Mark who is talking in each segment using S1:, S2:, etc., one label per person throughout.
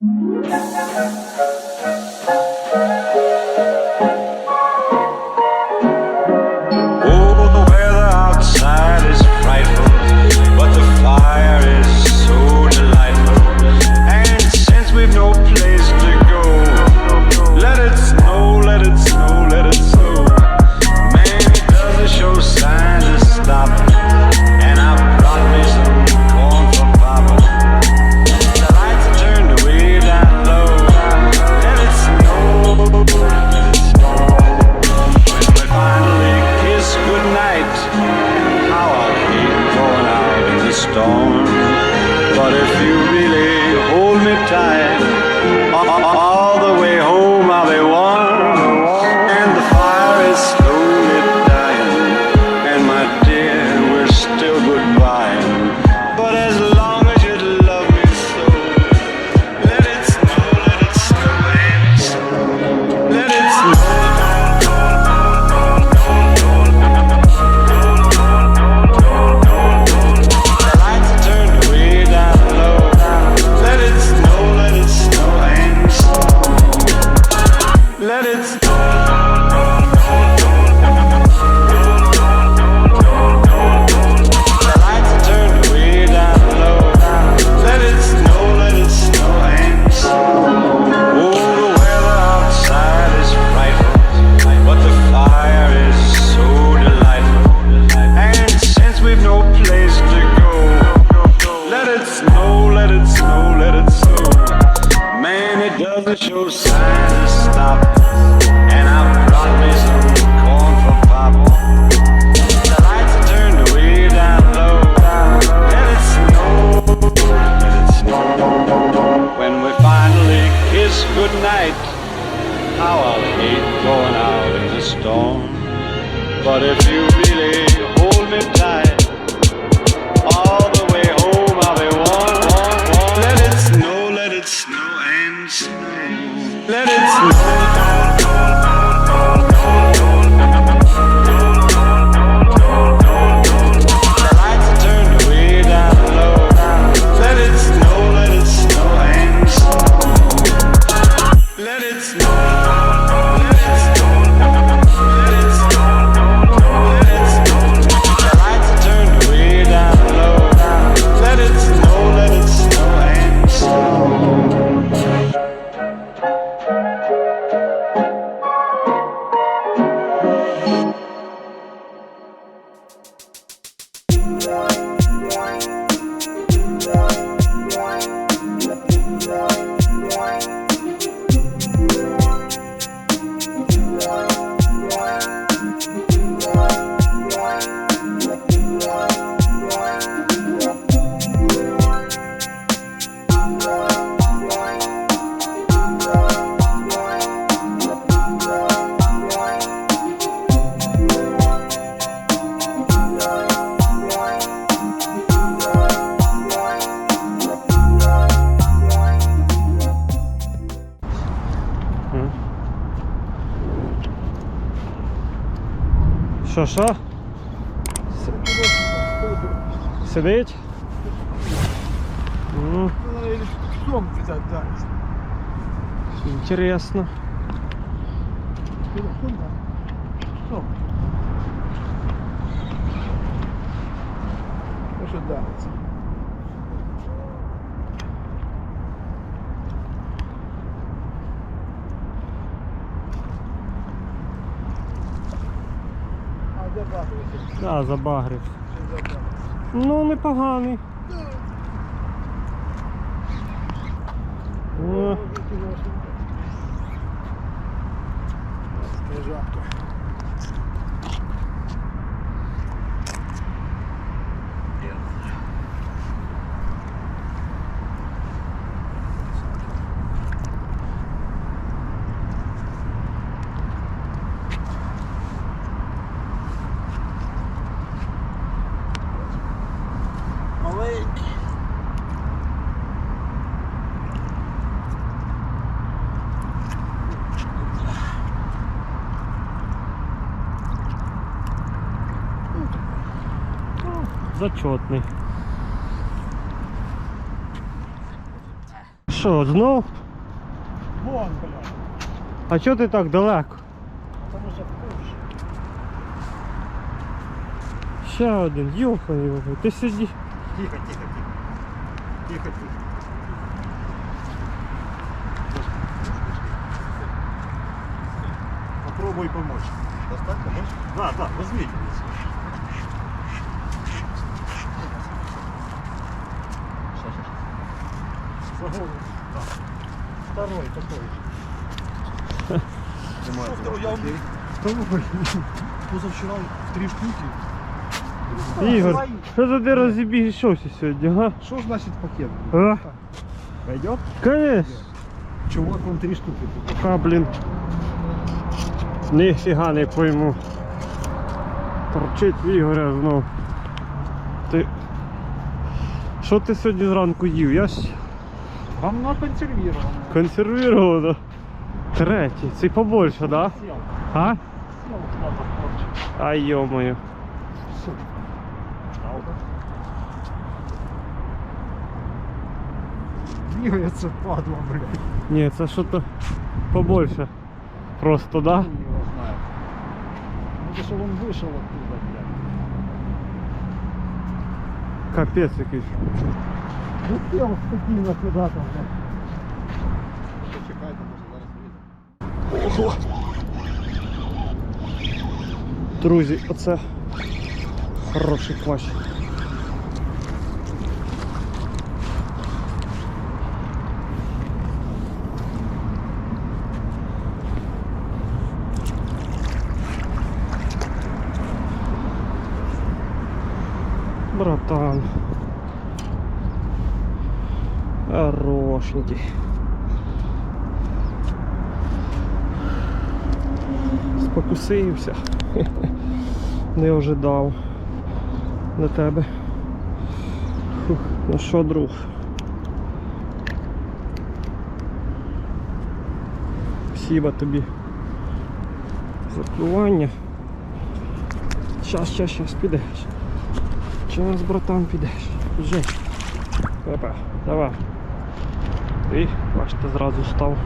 S1: Thank you.
S2: медведь. Ну.
S3: Интересно. Что? А, забагрив.
S2: Да, забагрив. Ну, непоганий. О. Зачетный. Что, знов?
S3: Вон, блядь.
S2: А что ты так далеко?
S3: Тому що вкуше.
S2: Ще один, йоха его. Ты сиди.
S3: Тихо, тихо, тихо. Тихо, тихо. Попробуй помочь. Достать, помочь? Да, да, возьмите. Второй такой. Второй, я Второй. Позавчера три штуки.
S2: Ігор, що за ти розібігшовся сьогодні, га?
S3: Что значит пакет?
S2: А?
S3: Пойдет?
S2: Конечно.
S3: Чувак, он три штуки. тут.
S2: Ха, блін. Ніфіга не пойму. Торчить в Ігоря знов. Ти. Що ти сьогодні зранку їв? Я ж
S3: Говно консервировано.
S2: консервировано. Третій. Цей побольше, да?
S3: Сел.
S2: А?
S3: Сел куда-то короче.
S2: Ай йо-моє.
S3: Всё. Двигается падла, блядь.
S2: Ні, це що-то побольше. Просто, да?
S3: Хуй его знает. Ну, то, что он вышел оттуда, блядь.
S2: Капець якийсь.
S3: Летел спокійно сюди там. Чекайте, може.
S2: Друзі, оце хороший квач. Братан. Хорошенький. Спокусився. Не ожидав на тебе. Ну що, друг? Спасибо тобі за плювання. Щас, щас, щас, підеш. Час, братан, підеш. Вже. Опа, давай. І, бачите, зразу став.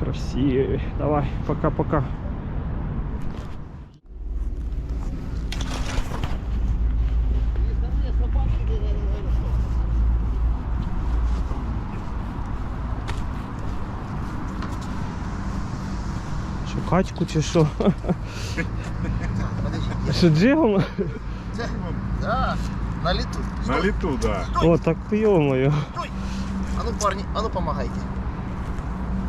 S2: Красивый. Давай, пока-пока. Качку чи що? Що джигом?
S4: Да, на лету.
S5: На лету, да.
S2: О, так ё-моё.
S4: А ну, парни, а ну помогайте.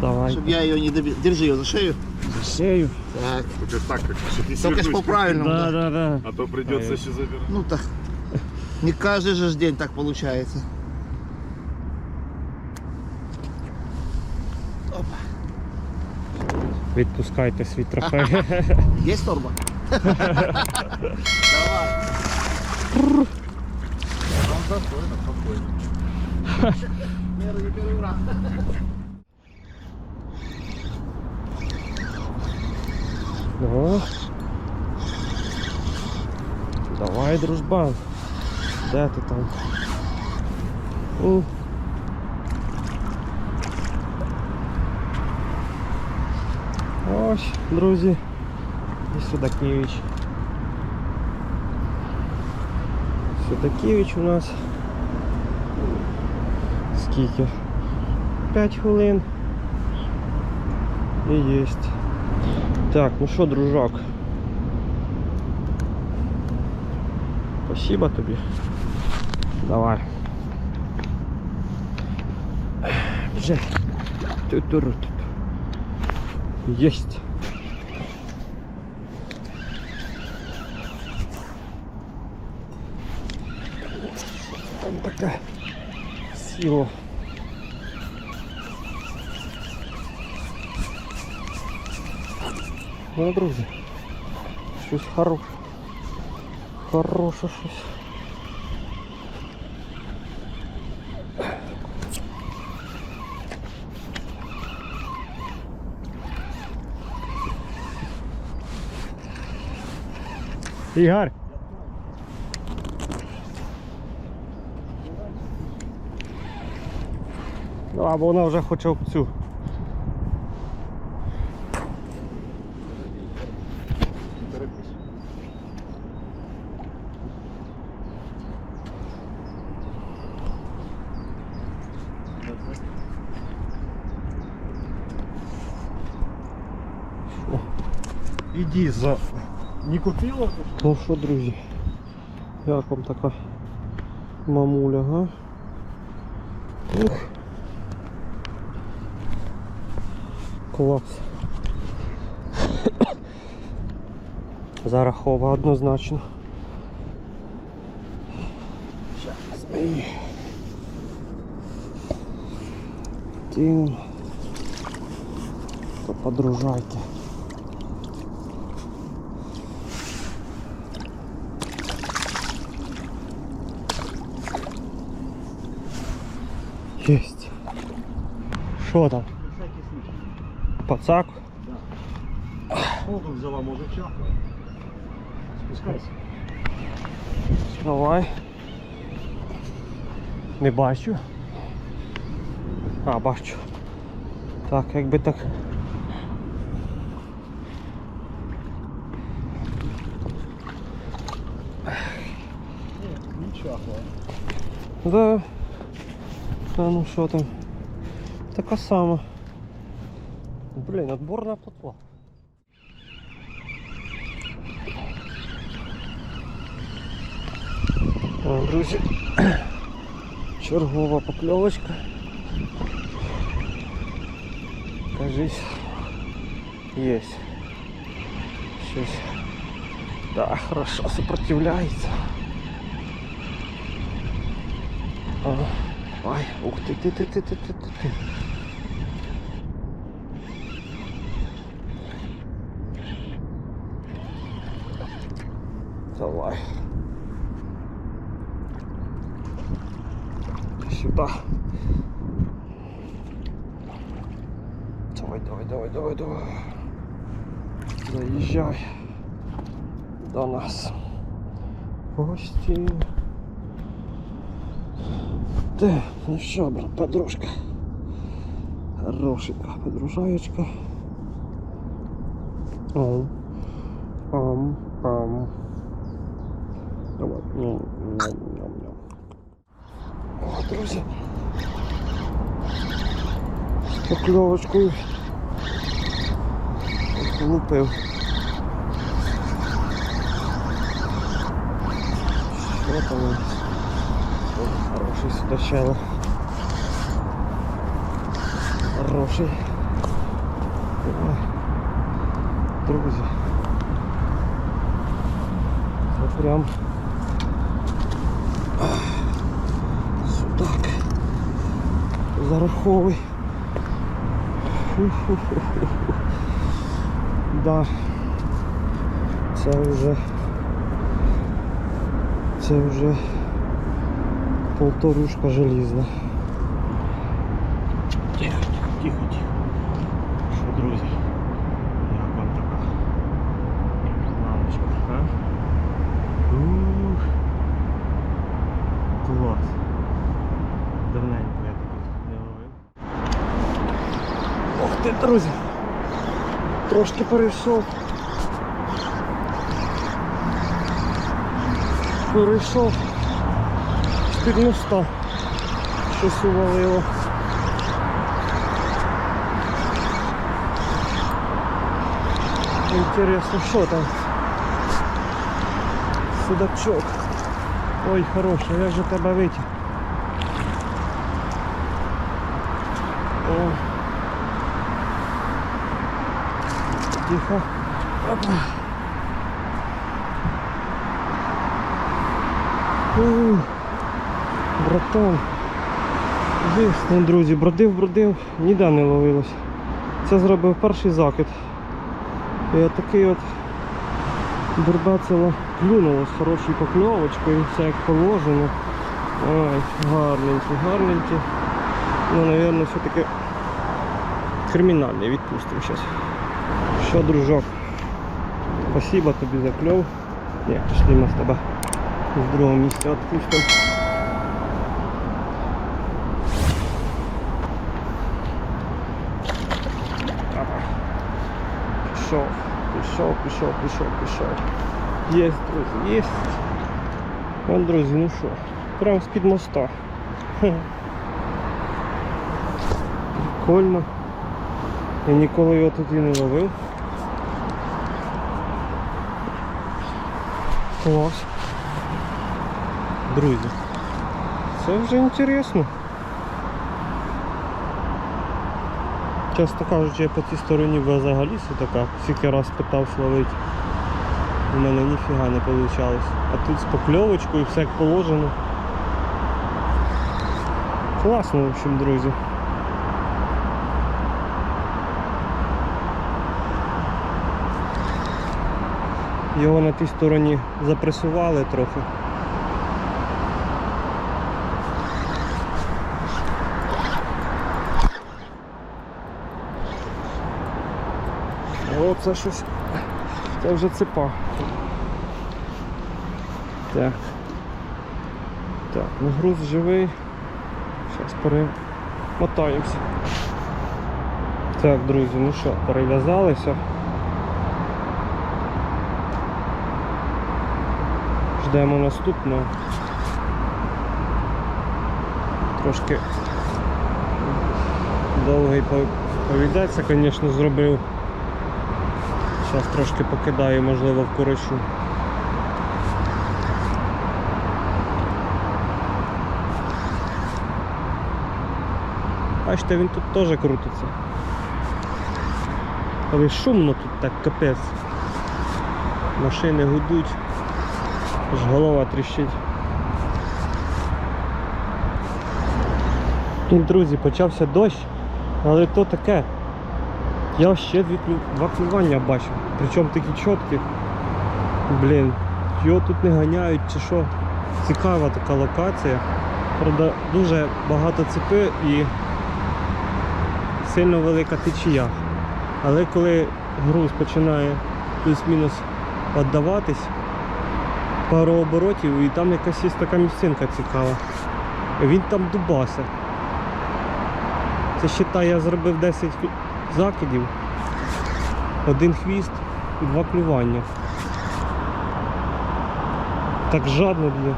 S2: Давай.
S4: Чтобы я ее не добил. Держи ее за шею.
S2: За шею.
S4: Так.
S5: Только так, как что ты
S4: Только ж по-правильному.
S2: Да,
S4: да.
S2: да.
S5: А то придется еще завернуть.
S4: Ну так. Не каждый же день так получается.
S2: Відпускайте свій трофей.
S4: Есть торба? Давай.
S5: Спокойно, спокойно.
S4: Меру первый раз.
S2: О. Давай, дружбан. Де ти там? У. Ось, друзі. І Судакевич. Судакевич у нас. Скільки? 5 хвилин. І єсть. Так, ну що, дружок? Спасибо тобі. Давай. Вже. Ту-туру тут. Єсть. Така сила. Ну, друзі, щось хороше. Хороше щось. Ігор. Ну, або вона вже хоче об цю.
S3: Иди за... Не купила?
S2: Ну що, друзі, як вам така мамуля, га? Ух. Клас. Зарахова однозначно. Ай. Тим. Подружайте. Єсть. Що там? Пацак?
S3: Воду взяла, может, чахнет. Спускайся.
S2: Давай. Не бачу. А, бачу. Так, якби так.
S3: Чахло.
S2: Да. А ну що там? Така сама. Блин, отборная плотва. О, друзі, чергова покльовочка. Кажись, є. Щось. Да, хорошо сопротивляється. Ой, ух ти, ти, ти, ти, ти, ти, ти. Давай. Сюда. Давай, давай, давай, давай, давай. Заезжай до нас. в Гости. Те, ну що, брат, подружка. Хорошенька подружаєчка. Ам. Ам. О, друзі. Покльовочкою. Лупив. Що там? Хороший судачало. Хороший. Друзі. Це прям Зараховий. Да. Це вже це вже полторушка желізна. Тихо, тихо, тихо, тихо. Що, друзі? Як вам така лампочка, а? Ух. Клас. Давненько я таких не ловив. Ох ти, друзі! Трошки перейшов. Перейшов. 400 щось увалило. Интересно, що там? Судачок. Ой, хороший, як же тебе витяг? Тихо. Опа. Братан. Дійсно, друзі, бродив, бродив, ніде не ловилось. Це зробив перший закид. І отакий от дурбецело клюнуло з хорошою покльовочкою, все як положено. Ой, гарненький, гарненький. Ну, напевно, все-таки кримінальний відпустимо зараз. Все, дружок? Спасибо тебе за кльов. Не, пішли ми з тебе з другого місця отпустим. Пішов, пішов, пішов, пішов, пішов. Єсть, друзі, єсть. Вон, друзі, ну что, прям спид моста. Хм. Прикольно. Я ніколи його тут і не ловив. Клас. Друзі. Це вже інтересно. Чесно кажучи, я по цій стороні взагалі така. Скільки раз питався ловити. У мене ніфіга не вийшло. А тут з покльовочкою все як положено. Класно, в общем, друзі. Його на тій стороні запресували трохи. О, це щось. Це вже цепа. Так. Так, ну груз живий. Зараз перемотаємося. Так, друзі, ну що, перев'язалися. Ждемо наступного. Трошки довгий повідеться, звісно, зробив. Зараз трошки покидаю, можливо, в курочу. Бачите, він тут теж крутиться. Але шумно тут так капець. Машини гудуть, аж голова тріщить. І, друзі, почався дощ, але то таке. Я ще два клювання бачив, причому такі чіткі. Блін, його тут не ганяють чи що. Цікава така локація. Правда, дуже багато цепи і сильно велика течія. Але коли груз починає плюс-мінус віддаватись, пару оборотів і там якась є така місцинка цікава. Він там дубасе. Це считай, я зробив 10 закидів, один хвіст і два клювання. Так жадно б'є.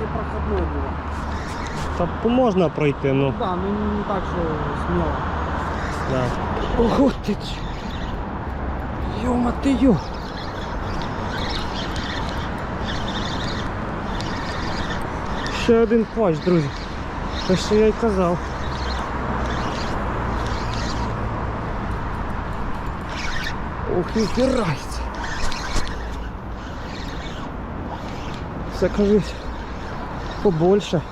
S3: Непроходной было.
S2: Та можна пройти, ну.
S3: Да, ну не так, что смело.
S2: Да. Ого ти ч. Йома ти йо. Ще один плащ, друзі. Те, що я й казав. Ох, впирається. Це кажуть побольше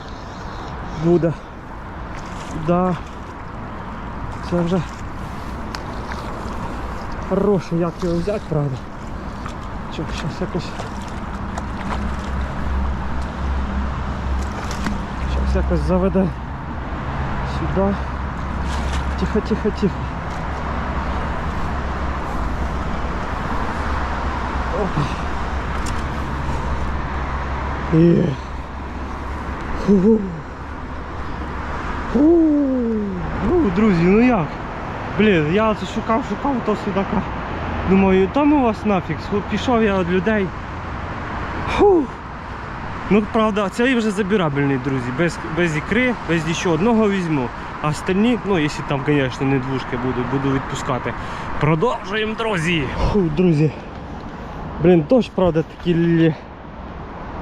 S2: буде. Да. Це вже хороше, як його взяти, правда. Чо, щас якось. Щас якось заведе сюди. Тихо, тихо, тихо. Опа. Є. Ху-ху. Блін, я шукав, шукав того судака. Думаю, там у вас нафіг, пішов я від людей. Фу. Ну, правда, цей вже забирабельний, друзі. Без, без ікри, без нічого одного візьму. А остальні, ну, якщо там, звісно, не двушки будуть, буду відпускати. Продовжуємо, друзі! Фу, друзі. Блін, дощ, правда, такий лі...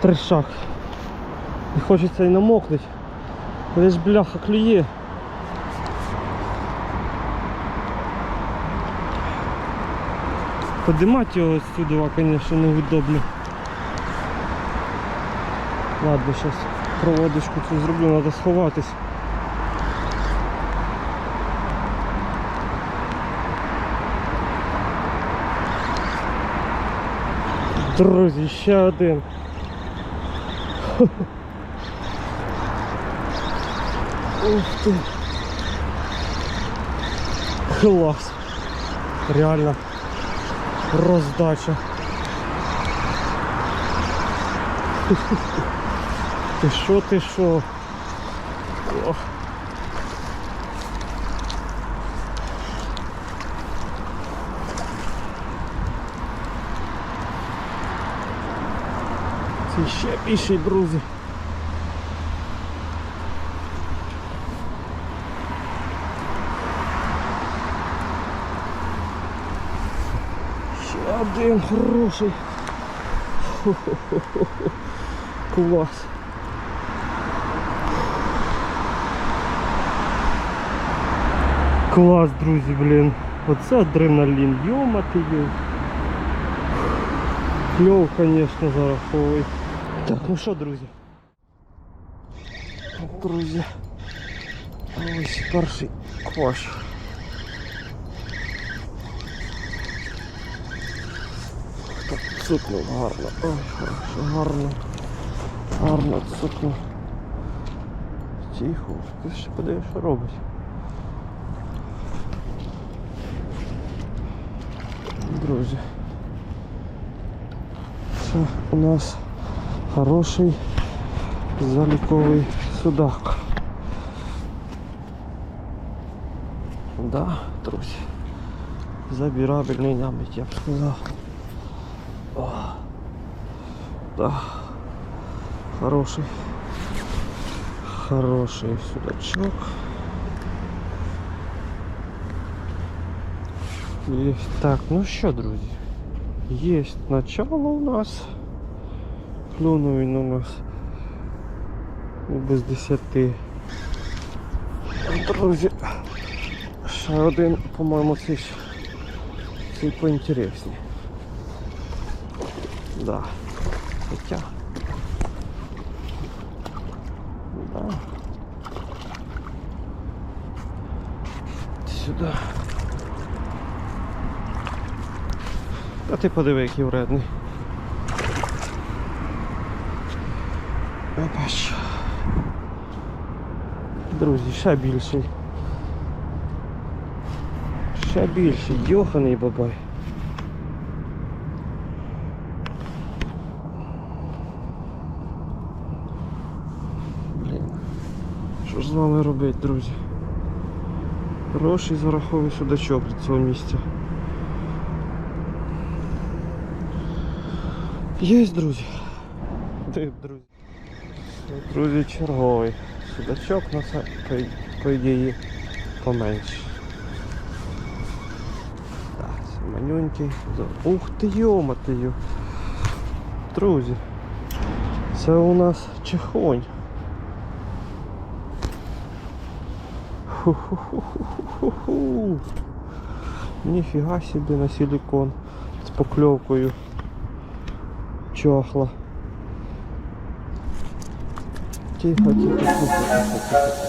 S2: трешак. Не хочеться і намокнути. Але ж бляха клює. Подимати його сюди, звісно, невудобно. Ладно, зараз проводочку цю зроблю, треба сховатись. Друзі, ще один. Ух ти. Клас. Реально роздача. Ти що, ти що? Ох.
S1: Ці ще більші друзі. Ще один хороший. Хо-хо-хо-хо. Клас. Клас, друзі, блін. Оце адреналін, йомати йо. Кльов, звісно, зараховує. Так, ну що, друзі? Друзі. Ось перший кош. Цукнув гарно. Ой, хорошо, гарно. Гарно цукнув. Тихо, ти ще подивиш, що робить. Друзі. Це у нас хороший заліковий судак. Да, друзі. Забирабельний набить, я б сказав. да. Хороший. Хороший судачок. Есть. Так, ну що, друзі? Есть начало у нас. Клюнув він у нас ну, без 10. Друзі. Ще один, по-моєму, цей, ж- цей поінтересні. Да. Хоча. Да. Сюди. А ти подиви, який вредний. Опач. Друзі, ще більший. Ще більший, йоханий бабай. Блін. Що ж з вами робити, друзі? Хороший зараховий судачок для цього місця. Є, друзі. Ти, друзі. Друзі, черговий. Судачок на це, по, ідеї, поменше. Так, це манюнький. Ух ти йоматию. Друзі. Це у нас чехонь. Ху-ху-ху-ху-ху-ху. Ніфіга собі на силикон з покльовкою чохла. Тихо, тихо, тихо, тихо, тихо,